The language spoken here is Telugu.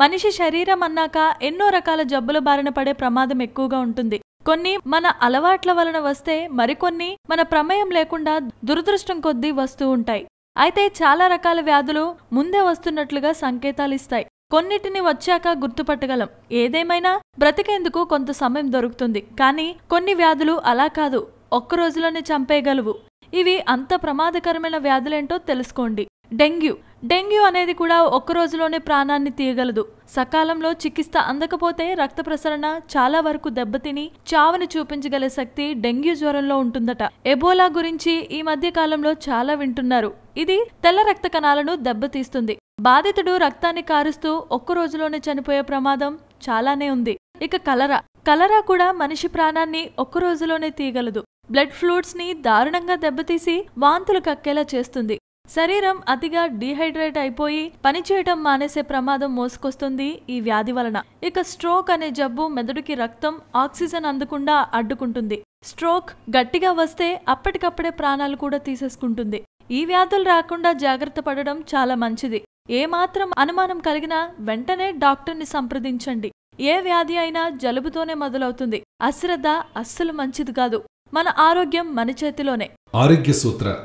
మనిషి శరీరం అన్నాక ఎన్నో రకాల జబ్బుల బారిన పడే ప్రమాదం ఎక్కువగా ఉంటుంది. కొన్ని మన అలవాట్ల వలన వస్తే మరికొన్ని మన ప్రమేయం లేకుండా దురదృష్టం కొద్దీ వస్తూ ఉంటాయి. అయితే చాలా రకాల వ్యాధులు ముందే వస్తున్నట్లుగా సంకేతాలిస్తాయి కొన్నిటిని వచ్చాక గుర్తుపట్టగలం. ఏదేమైనా బ్రతికేందుకు కొంత సమయం దొరుకుతుంది. కానీ కొన్ని వ్యాధులు అలా కాదు. ఒక్క రోజులోనే చంపేయగలవు. ఇవి అంత ప్రమాదకరమైన వ్యాధులేంటో తెలుసుకోండి. డెంగ్యూ. డెంగ్యూ అనేది కూడా ఒక్క రోజులోనే ప్రాణాన్ని తీయగలదు. సకాలంలో చికిత్స అందకపోతే రక్త ప్రసరణ చాలా వరకు దెబ్బతిని చావుని చూపించగల శక్తి డెంగ్యూ జ్వరంలో ఉంటుందట. ఎబోలా గురించి ఈ మధ్య కాలంలో చాలా వింటున్నారు. ఇది తెల్ల రక్త కణాలను దెబ్బతీస్తుంది. బాధితుడు రక్తాన్ని కారుస్తూ ఒక్క రోజులోనే చనిపోయే ప్రమాదం చాలానే ఉంది. ఇక కలరా. కలరా కూడా మనిషి ప్రాణాన్ని ఒక్క రోజులోనే తీయగలదు. బ్లడ్ ఫ్లూయిడ్స్ని దారుణంగా దెబ్బతీసి వాంతులు కక్కేలా చేస్తుంది. శరీరం అతిగా డీహైడ్రేట్ అయిపోయి పనిచేయటం మానేసే ప్రమాదం మోసుకొస్తుంది ఈ వ్యాధి వలన. ఇక స్ట్రోక్ అనే జబ్బు మెదడుకి రక్తం ఆక్సిజన్ అందకుండా అడ్డుకుంటుంది. స్ట్రోక్ గట్టిగా వస్తే అప్పటికప్పుడే ప్రాణాలు కూడా తీసేసుకుంటుంది. ఈ వ్యాధులు రాకుండా జాగ్రత్త పడడం చాలా మంచిది. ఏ మాత్రం అనుమానం కలిగినా వెంటనే డాక్టర్ని సంప్రదించండి. ఏ వ్యాధి అయినా జలుబుతోనే మొదలవుతుంది. అశ్రద్ధ అస్సలు మంచిది కాదు. మన ఆరోగ్యం మన చేతిలోనే. ఆరోగ్య సూత్ర